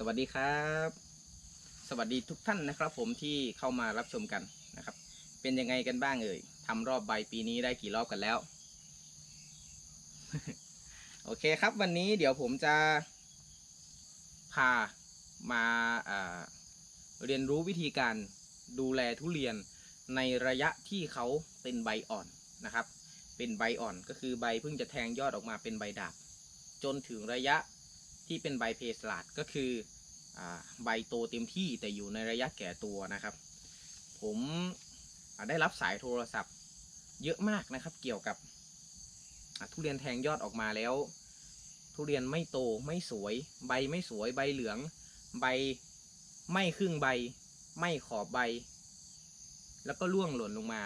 สวัสดีครับ สวัสดีทุกท่านนะครับ ผมที่เข้ามารับชมกันนะครับ เป็นยังไงกันบ้างเอ่ยทำรอบใบปีนี้ได้กี่รอบกันแล้ว โอเคครับ วันนี้เดี๋ยวผมจะ พามาาเรียนรู้วิธีการดูแลทุเรียนในระยะที่เขาเป็นใบอ่อนนะครับ เป็นใบอ่อนก็คือใบเพิ่งจะแทงยอดออกมาเป็นใบดาบ จนถึงระยะ ที่เป็นใบเพสลาดก็คืออใบโตเต็มที่แต่อยู่ในระยะแก่ตัวนะครับ ผมได้รับสายโทรศัพท์เยอะมากนะครับ เกี่ยวกับทุเรียนแทงยอดออกมาแล้ว ทุเรียนไม่โตไม่สวย ใบไม่สวยใบเหลือง ใบไม่ครึ่งใบ ไม่ขอบใบ แล้วก็ร่วงหล่นลงมา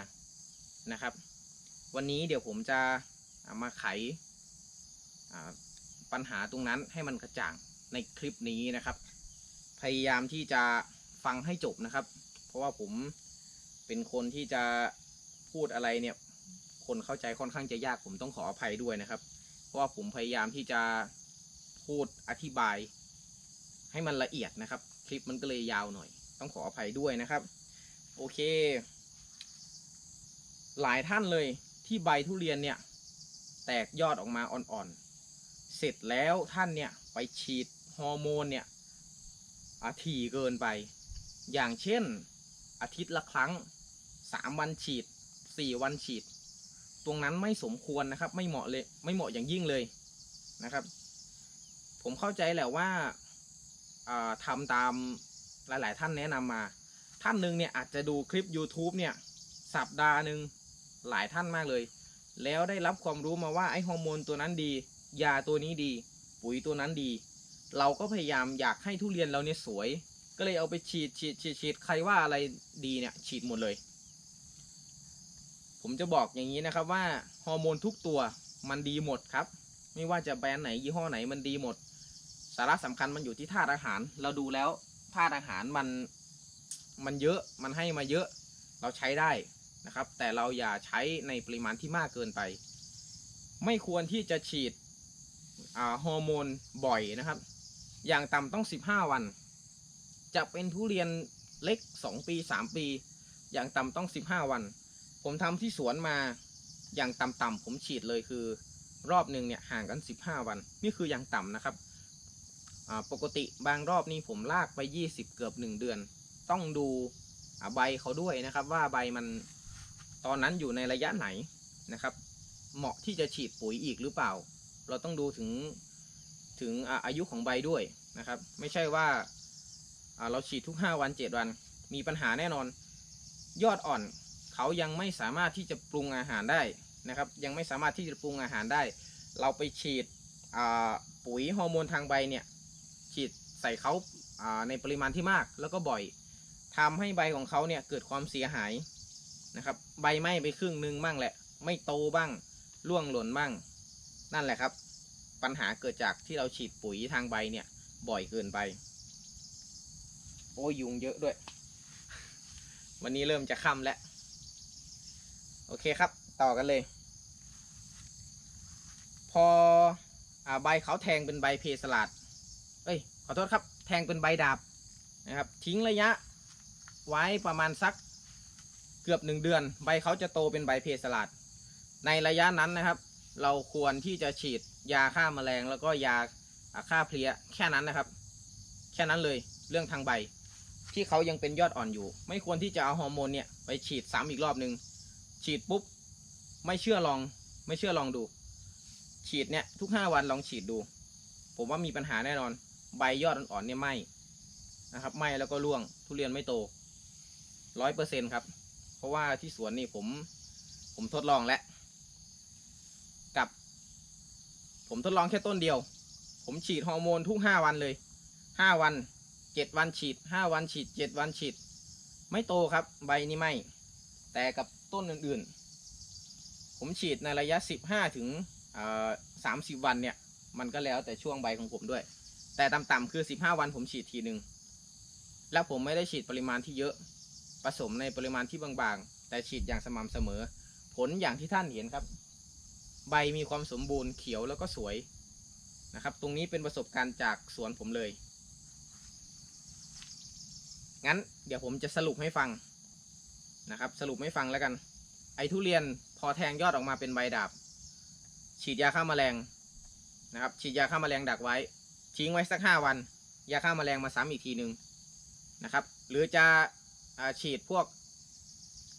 นะครับ วันนี้เดี๋ยวผมจะามาไขา ปัญหาตรงนั้นให้มันกระจ่างในคลิปนี้นะครับ พยายามที่จะฟังให้จบนะครับ เพราะว่าผมเป็นคนที่จะพูดอะไรเนี่ย คนเข้าใจค่อนข้างจะยากผมต้องขออภัยด้วยนะครับ เพราะว่าผมพยายามที่จะพูดอธิบาย ให้มันละเอียดนะครับ คลิปมันก็เลยยาวหน่อย ต้องขออภัยด้วยนะครับ โอเค หลายท่านเลยที่ใบทุเรียนเนี่ย แตกยอดออกมาอ่อนๆ เสร็จแล้วท่านเนี่ย ไปฉีดฮอร์โมนเนี่ยอาถี่เกินไป อย่างเช่นอาทิตย์ละครั้งสามวันฉีดสี่วันฉีด ตรงนั้นไม่สมควรนะครับ ไม่เหมาะเลยไม่เหมาะอย่างยิ่งเลยนะครับ ผมเข้าใจแหละว่าอ่าทำตามหลาย ๆ ท่านแนะนำมา ท่านหนึ่งเนี่ยอาจจะดูคลิป YouTube เนี่ยสัปดาห์หนึ่งหลายท่านมากเลย แล้วได้รับความรู้มาว่าไอฮอร์โมนตัวนั้นดี ยาตัวนี้ดี ปุ๋ยตัวนั้นดี เราก็พยายามอยากให้ทุเรียนเราเนี่ยสวย ก็เลยเอาไปฉีดฉีดฉีดฉีดใครว่าอะไรดีเนี่ยฉีดหมดเลย ผมจะบอกอย่างนี้นะครับว่าฮอร์โมนทุกตัวมันดีหมดครับ ไม่ว่าจะแบรนด์ไหนยี่ห้อไหนมันดีหมด สาระสำคัญมันอยู่ที่ธาตุอาหาร เราดูแล้วธาตุอาหารมันมันเยอะมันให้มาเยอะเราใช้ได้นะครับ แต่เราอย่าใช้ในปริมาณที่มากเกินไป ไม่ควรที่จะฉีด ฮอร์โมนบ่อยนะครับ อย่างต่ำต้อง 15 วัน จะเป็นทุเรียนเล็ก 2 ปี 3 ปี อย่างต่ำต้อง 15 วัน ผมทำที่สวนมาอย่างต่ำๆผมฉีดเลยคือ รอบหนึ่งเนี่ยห่างกัน 15 วัน นี่คืออย่างต่ำนะครับปกติบางรอบนี่ผมลากไป 20 เกือบ 1 เดือน ต้องดูใบเขาด้วยนะครับ ว่าใบมันตอนนั้นอยู่ในระยะไหนนะครับ เหมาะที่จะฉีดปุ๋ยอีกหรือเปล่า เราต้องดูถึงถึงอายุของใบด้วยนะครับ ไม่ใช่ว่าเราฉีดทุก 5 วัน 7 วัน มีปัญหาแน่นอน ยอดอ่อนเขายังไม่สามารถที่จะปรุงอาหารได้นะครับ ยังไม่สามารถที่จะปรุงอาหารได้ เราไปฉีดปุ๋ยฮอร์โมนทางใบเนี่ยฉีดใส่เขาในปริมาณที่มากแล้วก็บ่อยทำให้ใบของเขาเนี่ยเกิดความเสียหายนะครับ ใบไหม้ไปครึ่งหนึงบ้างแหละ ไม่โตบ้างร่วงหล่นบ้าง นั่นแหละครับ ปัญหาเกิดจากที่เราฉีดปุ๋ยทางใบเนี่ย บ่อยเกินไป โอ้ยุงเยอะด้วย วันนี้เริ่มจะค่ำแล้ว โอเคครับ ต่อกันเลย พออใบเขาแทงเป็นใบเพสลัดเอ้ย ขอโทษครับ แทงเป็นใบดาบนะครับ ทิ้งระยะไว้ประมาณสักเกือบหนึ่งเดือน ใบเขาจะโตเป็นใบเพสลัดในระยะนั้นนะครับ เราควรที่จะฉีดยาฆ่าแมลงแล้วก็ยาฆ่าเพลี้ยแค่นั้นนะครับ แค่นั้นเลยเรื่องทางใบ ที่เขายังเป็นยอดอ่อนอยู่ ไม่ควรที่จะเอาฮอร์โมนเนี่ยไปฉีดซ้ำอีกรอบหนึ่งฉีดปุ๊บ ไม่เชื่อลอง ไม่เชื่อลองดู ฉีดเนี่ยทุกห้าวันลองฉีดดู ผมว่ามีปัญหาแน่นอน ใบยอดอ่อนๆเนี่ยไหมนะครับไหมแล้วก็ร่วงทุเรียนไม่โตร้อยเปอร์เซ็นครับ เพราะว่าที่สวนนี่ผม ผมทดลองแล้ว กับ ผมทดลองแค่ต้นเดียว ผมฉีดฮอร์โมนทุกห้าวันเลยห้าวันเจ็ดวันฉีดห้าวันฉีดเจ็ดวันฉีด ไม่โตครับใบนี่ไม่ แต่กับต้นอื่นๆ ผมฉีดในระยะสิบห้าถึงสามสิบวันเนี่ย มันก็แล้วแต่ช่วงใบของผมด้วย แต่ต่ำๆคือสิบห้าวันผมฉีดทีหนึ่งแล้วผมไม่ได้ฉีดปริมาณที่เยอะผสมในปริมาณที่บางๆ แต่ฉีดอย่างสม่ำเสมอ ผลอย่างที่ท่านเห็นครับ ใบมีความสมบูรณ์เขียวแล้วก็สวยนะครับ ตรงนี้เป็นประสบการณ์จากสวนผมเลย งั้นเดี๋ยวผมจะสรุปให้ฟังนะครับ สรุปให้ฟังแล้วกัน ไอ้ทุเรียนพอแทงยอดออกมาเป็นใบดาบ ฉีดยาฆ่าแมลงนะครับ ฉีดยาฆ่าแมลงดักไว้ ทิ้งไว้สักห้าวัน ยาฆ่าแมลงมาซ้ำอีกทีหนึ่งนะครับ หรือจะอ่าฉีดพวก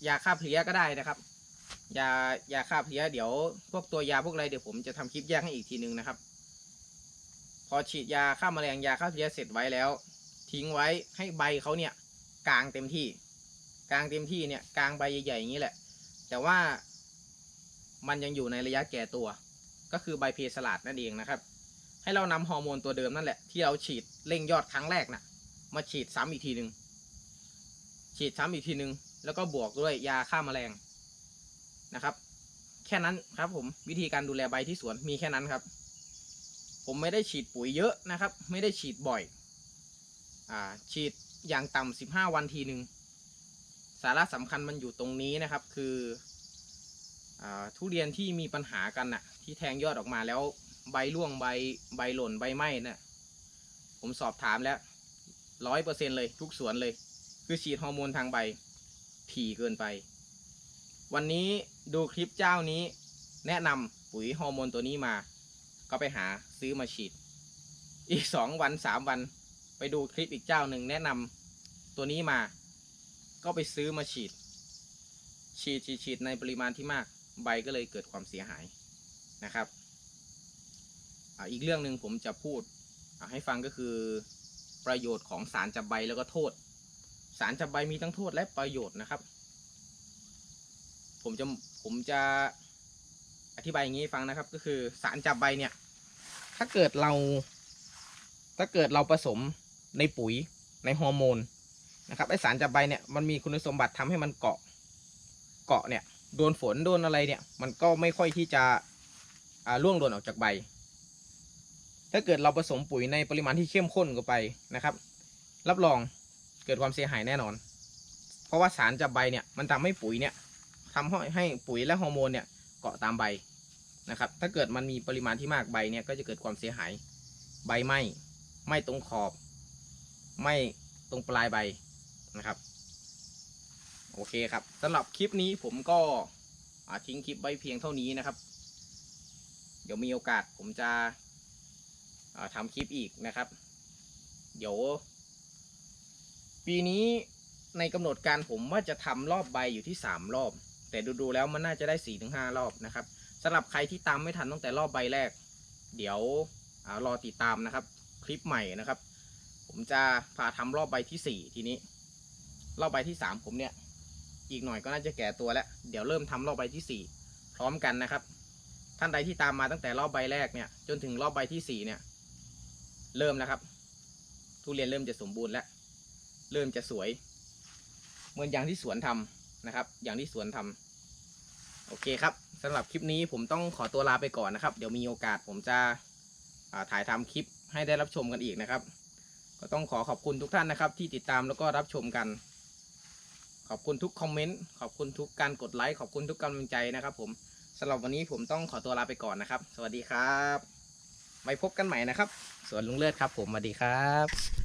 ยาฆ่าเพลี้ยก็ได้นะครับ ยายาฆ่าเพลี้ยเดี๋ยวพวกตัวยาพวกอะไรเดี๋ยวผมจะทำคลิปแยกให้อีกทีหนึ่งนะครับ พอฉีดยาฆ่าแมลงยาฆ่าเพลี้ยเสร็จไว้แล้ว ทิ้งไว้ให้ใบเขาเนี่ยกลางเต็มที่ กลางเต็มที่เนี่ยกลางใบใหญ่ๆอย่างนี้แหละ แต่ว่ามันยังอยู่ในระยะแก่ตัว ก็คือใบเพสลัดนั่นเองนะครับ ให้เรานำฮอร์โมนตัวเดิมนั่นแหละที่เราฉีดเร่งยอดครั้งแรกนะมาฉีดซ้ำอีกทีหนึ่งฉีดซ้ำอีกทีหนึ่งแล้วก็บวกด้วยยาฆ่าแมลง นะครับ แค่นั้นครับผมวิธีการดูแลใบที่สวนมีแค่นั้นครับ ผมไม่ได้ฉีดปุ๋ยเยอะนะครับ ไม่ได้ฉีดบ่อยอ่าฉีดอย่างต่ำสิบห้าวันทีหนึ่งสาระสำคัญมันอยู่ตรงนี้นะครับ คืออทุเรียนที่มีปัญหากันน่ะ ที่แทงยอดออกมาแล้วใบร่วงใบใบหล่นใบไหม้น่ะผมสอบถามแล้วร้อยเปอร์เซ็นเลยทุกสวนเลย คือฉีดฮอร์โมนทางใบถี่เกินไป วันนี้ดูคลิปเจ้านี้ แนะนำปุ๋ยฮอร์โมนตัวนี้มา ก็ไปหาซื้อมาฉีด อีกสองวันสามวัน ไปดูคลิปอีกเจ้าหนึ่งแนะนำตัวนี้มา ก็ไปซื้อมาฉีด ฉีดฉีดฉีดในปริมาณที่มาก ใบก็เลยเกิดความเสียหายนะครับอีกเรื่องหนึ่งผมจะพูดให้ฟังก็คือประโยชน์ของสารจับใบแล้วก็โทษ สารจับใบมีทั้งโทษและประโยชน์นะครับ ผมจะผมจะอธิบายอย่างนี้ฟังนะครับ ก็คือสารจับใบเนี่ย ถ้าเกิดเรา ถ้าเกิดเราผสมในปุ๋ยในฮอร์โมนนะครับไอสารจับใบเนี่ยมันมีคุณสมบัติทำให้มันเกาะเกาะเนี่ยโดนฝนโดนอะไรเนี่ย มันก็ไม่ค่อยที่จะอ่าร่วงหล่นออกจากใบ ถ้าเกิดเราผสมปุ๋ยในปริมาณที่เข้มข้นเข้าไปนะครับ รับรองเกิดความเสียหายแน่นอน เพราะว่าสารจับใบเนี่ยมันทำให้ปุ๋ยเนี่ย ทำให้ให้ปุ๋ยและฮอร์โมนเนี่ยเกาะตามใบนะครับ ถ้าเกิดมันมีปริมาณที่มากใบเนี่ยก็จะเกิดความเสียหาย ใบไหม้ไหม้ตรงขอบไหม้ตรงปลายใบนะครับ โอเคครับสำหรับคลิปนี้ผมก็ทิ้งคลิปไว้เพียงเท่านี้นะครับ เดี๋ยวมีโอกาสผมจะอ่าทำคลิปอีกนะครับ เดี๋ยว ปีนี้ในกำหนดการผมว่าจะทำรอบใบอยู่ที่ 3 รอบ แต่ดูๆแล้วมันน่าจะได้4-5รอบนะครับสำหรับใครที่ตามไม่ทันตั้งแต่รอบใบแรก เดี๋ยวอรอติดตามนะครับ คลิปใหม่นะครับ ผมจะพาทำรอบใบที่ 4 ทีนี้ รอบใบที่ 3 ผมเนี่ย อีกหน่อยก็น่าจะแก่ตัวแล้ว เดี๋ยวเริ่มทำรอบใบที่ 4 พร้อมกันนะครับ ท่านใดที่ตามมาตั้งแต่รอบใบแรกเนี่ยจนถึงรอบใบที่4เนี่ย เริ่มแล้วครับ ทุเรียนเริ่มจะสมบูรณ์แล้วเริ่มจะสวย เหมือนอย่างที่สวนทำนะครับ อย่างที่สวนทำ โอเคครับสำหรับคลิปนี้ผมต้องขอตัวลาไปก่อนนะครับ เดี๋ยวมีโอกาสผมจะถ่ายทำคลิปให้ได้รับชมกันอีกนะครับ ก็ต้องขอขอบคุณทุกท่านนะครับ ที่ติดตามแล้วก็รับชมกัน ขอบคุณทุกคอมเมนต์ขอบคุณทุกการกดไลค์ขอบคุณทุกกำลังใจนะครับ ผมสำหรับวันนี้ผมต้องขอตัวลาไปก่อนนะครับ สวัสดีครับไว้พบกันใหม่นะครับ สวนลุงเลิศครับ ผมสวัสดีครับ